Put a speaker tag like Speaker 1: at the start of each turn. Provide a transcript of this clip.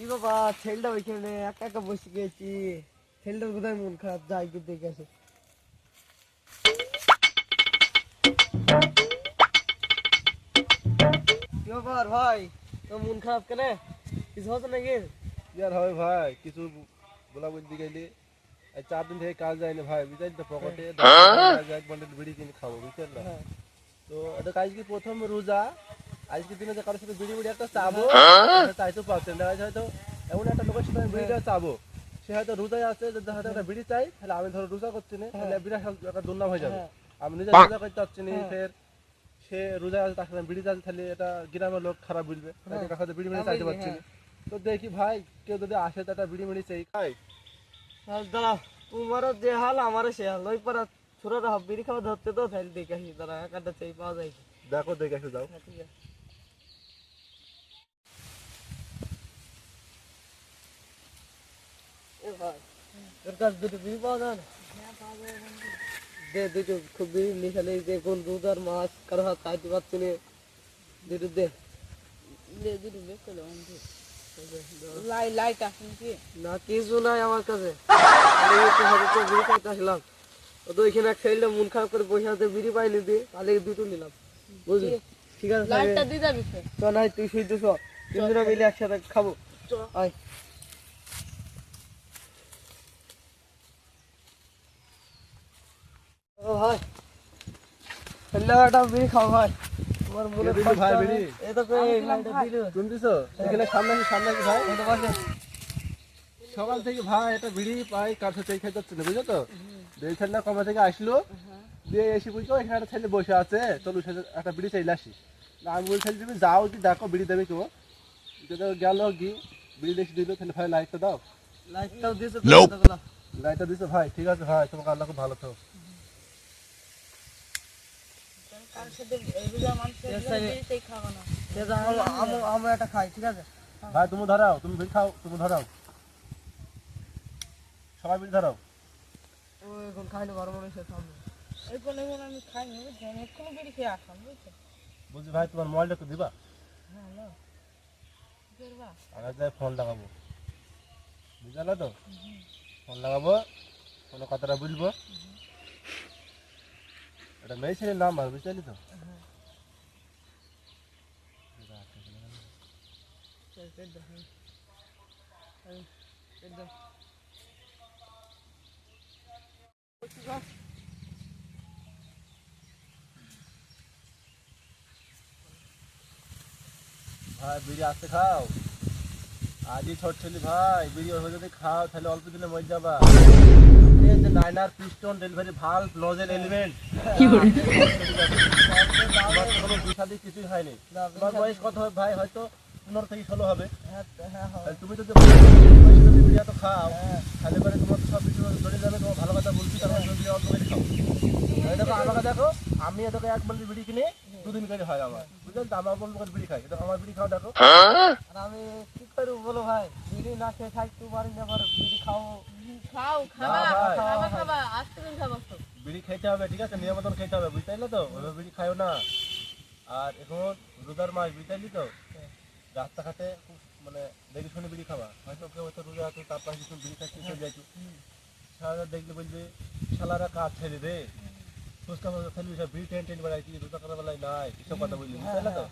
Speaker 1: কি বাবা ছেলেটা ওইখানে একা একা বসে গেছি ছেলেটার কোথায় মন খারাপ যাই গিয়ে দেখে আসে কি ব্যাপার ভাই তোর মন খারাপ কেন কিছু হচ্ছে নাকি
Speaker 2: কি আর হবে ভাই কিছু বলা বলতে গেলে এই চার দিন থেকে কাজ যায়নি ভাই বুঝলেন তো পকেটে এক বন্ডেল বিড়ি কিনে খাব বুঝছেন না
Speaker 1: হ্যাঁ।
Speaker 2: তো এটা আজকে প্রথম রোজা আজকে দিনে যে কারোর সাথে বিড়ি বিড়ি একটা চাবো এটা চাইতেও পারছেন না আজ হয়তো এমন একটা লোকের সাথে আমি বিড়িটা চাবো। সে হয়তো রোজায় আছে যদি হয়তো একটা বিড়ি চাই তাহলে আমি ধরো রোজা করছি না তাহলে বিরাট একটা দুর্নাম হয়ে যাবে।
Speaker 1: হ্যাঁ।
Speaker 2: আমি নিজে রোজা করতে পারছি না
Speaker 1: হ্যাঁ।
Speaker 2: ফের সে রোজা আছে তার সাথে বিড়ি চাইছে তাহলে এটা গ্রামের লোক খারাপ বুঝবে। তাই সাথে বিড়ি মিড়ি চাইতে পারছি না। তো দেখি ভাই কেউ যদি আসে তো একটা বিড়ি মিড়ি চাই। খাই
Speaker 1: দাঁড়া তোমারও যে হাল আমারও সে হাল। ওই পাড়া ছোড়ারা বিড়ি খাওয়া ধরতে তো তাহলে দেখে আসি দাঁড়া এক আধটা চাই পাওয়া যায়
Speaker 2: দেখো দেখে এসে যাও।
Speaker 1: হ্যাঁ ঠিক আছে। এ ভাই। তোর কাছে দুটো বিড়ি পাওয়া যায় না? দে দুটো খুব বিড়ি নিখালে যে কোন দুধ আর মাছ কারও হাত চাইতে পারছি না। দুটো দে।
Speaker 3: দে দুটো বের করে অন্ধ লাই লাইট আসুন কি?
Speaker 1: না কিছু নাই আমার কাছে। আমি একটু হাতে তো বিড়ি খাইতে আসলাম। তো ওইখানে এক মন খারাপ করে বসে আছে বিড়ি পাইনি দিয়ে তাহলে দুটো নিলাম। বুঝলি? ঠিক আছে
Speaker 3: লাইটটা দিয়ে যাবি ফের
Speaker 1: নাই তুই শুইতে চ তিনজনে মিলে একসাথে খাব। আয়। ভাই ঠান্ডা একটা বিড়ি খাও ভাই। তোমার
Speaker 2: ভাই বিড়ি?
Speaker 1: এই তো কই লাইটটা দিল
Speaker 2: তুমি দিছো? এখানে সামনে সামনে আসি ভাই?
Speaker 1: এই বসে।
Speaker 2: সকাল থেকে ভাই একটা বিড়ি পাই কার সাথে খেতে যাচ্ছে না বুঝছ তো? না কবে থেকে আসলো? দিয়ে এসে বুঝছ এখানে একটা ছেলে বসে আছে। চলো একটা বিড়ি চাইলে আসি। আমি বলছি তুমি যাও কি দেখো বিড়ি দেবে কেউ যদি গেল কি? বিড়ি দেখি দিল তাহলে ভাই লাইটটা দাও।
Speaker 1: লাইটটাও দিয়েছে।
Speaker 2: লাইটটা দিছো ভাই ঠিক আছে ভাই তোমাকে আল্লাহ খুব ভালো থাকো
Speaker 3: কার সাথে এই রোজা মানুষের
Speaker 1: Yes, sir.
Speaker 3: বিড়িতেই খাব না
Speaker 1: সে তো আম- আম- আমরা একটা খাই ঠিক আছে?
Speaker 2: ভাই তুমি ধরাও তুমি বিড়ি খাও তুমি ধরাও। সবাই বিড়ি ধরাও।
Speaker 1: এখন খাইলে মানুষের
Speaker 3: বলে আমি খাই এক্ষুনি খেয়ে আসলাম বুঝছেন
Speaker 2: বলছি ভাই তোমার মোবাইলটা একটু দিবা?
Speaker 3: হ্যাঁ
Speaker 2: ফোন লাগাবো। বুঝলে তো? ফোন লাগাবো কোনো কথাটা বুঝব এটা মেয়ে ছেলের নাম আর বুঝলি তো। ভাই বিড়ি আসতে খাও আজই ছোট ছেলে ভাই বিড়ি ওইভাবে যদি খাও তাহলে অল্প দিনে মরে যাবা এই পিস্টন ডেলিভারি ভালো নজেল এলিমেন্ট আমার তো কোনো বিষাদি কিছুই হয়নি তোমার বয়স কত হবে? ভাই হয়তো পনেরো থেকে ষোলো হবে।
Speaker 1: হ্যাঁ, হ্যাঁ,
Speaker 2: তুমি যদি যদি খাও তাহলে পরে তোমার সব কিছু জড়িয়ে যাবে তোমার ভালো কথা বলছি তারপর তুমি অল্প করে খাও। দেখো আমাকে দেখো আমি এদেরকে এক বন্ধু বিড়ি কিনে দুদিন করে হয় আমার। বুঝলেন তো আমার করে বিড়ি খাই। এটা আমার বিড়ি খাও দেখো।
Speaker 1: আর আমি কি করব বলো ভাই বিড়ি না খেয়ে থাকতে পারি না আবার বিড়ি খাও।
Speaker 3: খাও খাবা
Speaker 2: না, ভাই।
Speaker 3: খাবা খাবা আজকে দিন খাবা তো
Speaker 2: বিড়ি খেতে হবে, ঠিক আছে? নিয়ম মতন খেতে হবে বুঝতে তো? ওইভাবে বিড়ি খাইও না। আর এখন রোজার মাস বুঝতে তো? রাস্তাঘাটে খুব মানে দেখে শুনে বিড়ি খাওয়া হয়তো কেউ হয়তো রোজা আছে, তার পাশে তুমি বিড়ি খাইতে চলে যাচ্ছ সারা দেখলে বলবে, শালারা কাজ ছেড়ে দে। ফুচকা ফুচকা খেলবি সব বিড়ি টেন টেন বেড়াইছি, রোজা করার বেলায় নাই। এসব কথা বললি বুঝতে তো?